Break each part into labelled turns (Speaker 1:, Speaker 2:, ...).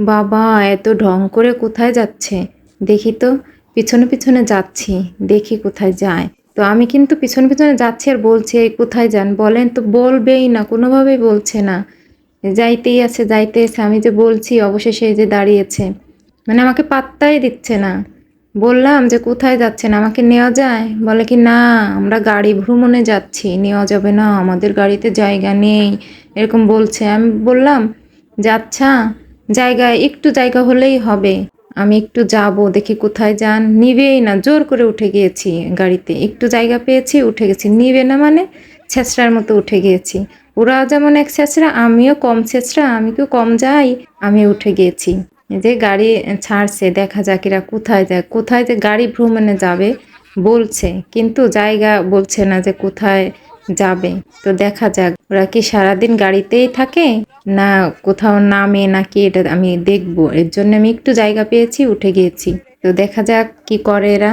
Speaker 1: বাবা, এত ঢং করে কোথায় যাচ্ছে? দেখি তো, পিছনে পিছনে যাচ্ছি, দেখি কোথায় যায়। তো আমি কিন্তু পিছনে পিছনে যাচ্ছি আর বলছি, "এই কোথায় যান? বলেন তো, বলবেই না, কোনোভাবেই বলছে না। যাইতেই আছে যাইতে আছে। আমি যে বলছি, অবশেষে যে দাঁড়িয়েছে। মানে আমাকে পাত্তাই দিচ্ছে না। বললাম যে, কোথায় যাচ্ছেন? আমাকে নেওয়া যায়? বলে কি, না, আমরা গাড়ি ভ্রমণে যাচ্ছি। নেওয়া যাবে না, আমাদের গাড়িতে জায়গা নেই। এরকম বলছে। আমি বললাম যে আচ্ছা জায়গায় একটু জায়গা হলেই হবে। আমি একটু যাব, দেখি কোথায় যান। নিবেই না, জোর করে উঠে গিয়েছি গাড়িতে। একটু জায়গা পেয়েছি, উঠে গেছি। নিবে না মানে ছেঁচড়ার মতো উঠে গিয়েছি। ওরা যেমন এক ছেঁচড়া, আমিও কম ছেঁচড়া, আমি কেউ কম যাই, আমি উঠে গিয়েছি। যে গাড়ি ছাড়ছে, দেখা যাক এরা কোথায় যায়। কোথায় যে গাড়ি ভ্রমণে যাবে, বলছে। কিন্তু জায়গা বলছে না যে কোথায় যাবে। তো দেখা যাক, ওরা কি সারাদিন গাড়িতেই থাকে? না কোথাও নামে নাকি এটা আমি দেখব। এর জন্য আমি একটু জায়গা পেয়েছি, উঠে গিয়েছি। তো দেখা যাক কি করে এরা।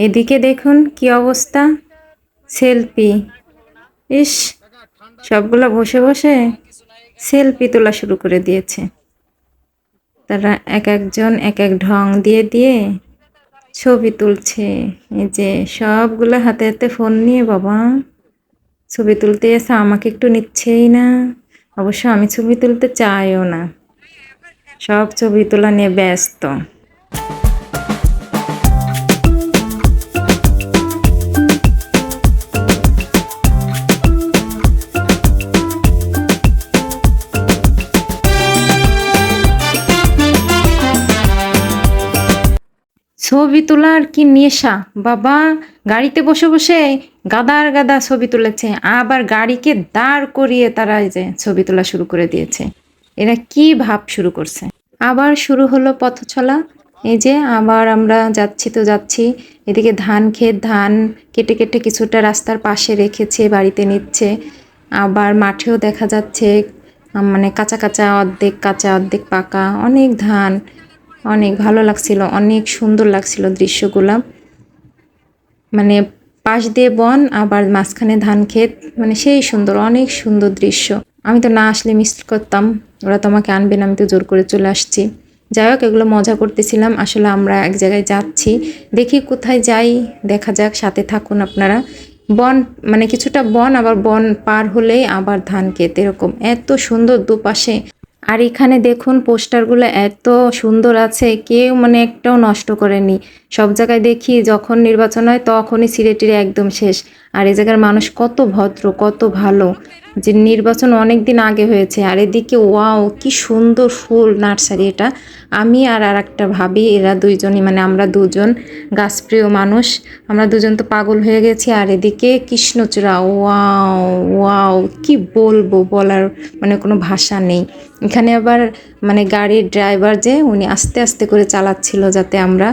Speaker 1: এদিকে দেখুন কি অবস্থা। সেলফি। ইস, সবগুলো বসে বসে সেলফি তোলা শুরু করে দিয়েছে। তারা এক একজন এক এক ঢং দিয়ে দিয়ে ছবি তুলছে। এই যে সবগুলো হাতে হাতে ফোন নিয়ে, বাবা। ছবি তুলতে এসে আমাকে একটু নিচ্ছেই না। অবশ্য আমি ছবি তুলতে চাইও না। সব ছবি তোলা নিয়ে ব্যস্ত। ছবি তোলার কি নেশা? বাবা, গাড়িতে বসে বসে গাদার গাদা ছবি তুলেছে, আবার গাড়িকে দাঁড় করিয়ে তারা যে ছবি তোলা শুরু করে দিয়েছে। এরা কি ভাব শুরু করছে? আবার শুরু হলো পথ চলা এই যে আবার আমরা যাচ্ছি তো যাচ্ছি, এদিকে ধান ক্ষেত ধান কেটে কেটে কিছুটা রাস্তার পাশে রেখেছে, বাড়িতে নিচ্ছে। আবার মাঠেও দেখা যাচ্ছে মানে কাঁচা কাঁচা অর্ধেক কাঁচা অর্ধেক পাকা, অনেক ধান। অনেক ভালো লাগছিল, অনেক সুন্দর লাগছিল দৃশ্যগুলো। মানে পাশ দিয়ে বন, আবার মাঝখানে ধান ক্ষেত মানে সেই সুন্দর, অনেক সুন্দর দৃশ্য। আমি তো না আসলে মিস করতাম, ওরা তো আমাকে আনবে না, আমি তো জোর করে চলে আসছি। যাই হোক, এগুলো মজা করতেছিলাম, আসলে আমরা এক জায়গায় যাচ্ছি, দেখি কোথায় যাই, দেখা যাক, সাথে থাকুন আপনারা। বন মানে কিছুটা বন, আবার বন পার হলেই আবার ধান ক্ষেত, এরকম। এত সুন্দর দুপাশে আর এখানে দেখুন পোস্টারগুলো এত সুন্দর আছে, কেউ মানে একটাও নষ্ট করেনি। সব জায়গায় দেখি যখন নির্বাচন হয় তখনই সিলেটির একদম শেষ। আর এই জায়গার মানুষ কত ভদ্র, কত ভালো। যে নির্বাচন অনেক দিন আগে হয়েছে, আর এদিকে, ওয়াও, কি সুন্দর ফুল নার্সারি এটা। আমি আর আর একটা ভাবি, এরা দুইজনই মানে আমরা দুজন গাছপ্রিয় মানুষ। আমরা দুজন তো পাগল হয়ে গেছি, আর এদিকে কৃষ্ণচূড়া, ওয়াও ওয়াও, কি বলব বলার মানে কোনো ভাষা নেই। এখানে আবার মানে গাড়ির ড্রাইভার যে, উনি আস্তে আস্তে করে চালাচ্ছিল যাতে আমরা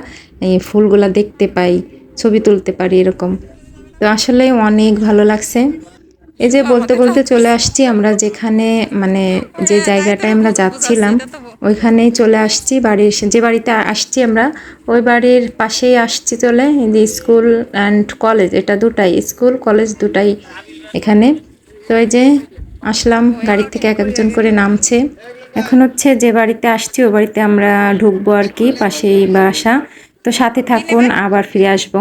Speaker 1: এই ফুলগুলা দেখতে পাই, ছবি তুলতে পারি এরকম। তো আসলে অনেক ভালো লাগছে। এই যে বলতে বলতে চলে আসছি আমরা যেখানে মানে যে জায়গাটায় আমরা যাচ্ছিলাম, ওইখানেই চলে আসছি বাড়ি এসে, যে বাড়িতে আসছি আমরা, ওই বাড়ির পাশেই আসছি চলে যে স্কুল অ্যান্ড কলেজ, এটা দুটাই, স্কুল, কলেজ দুটাই এখানে। তো এই যে আসলাম গাড়ি থেকে এক একজন করে নামছে। এখন হচ্ছে যে বাড়িতে আসছি ওই বাড়িতে আমরা ঢুকবো আর কি, পাশেই বাসা। তো সাথে থাকুন, আবার ফিরে আসব।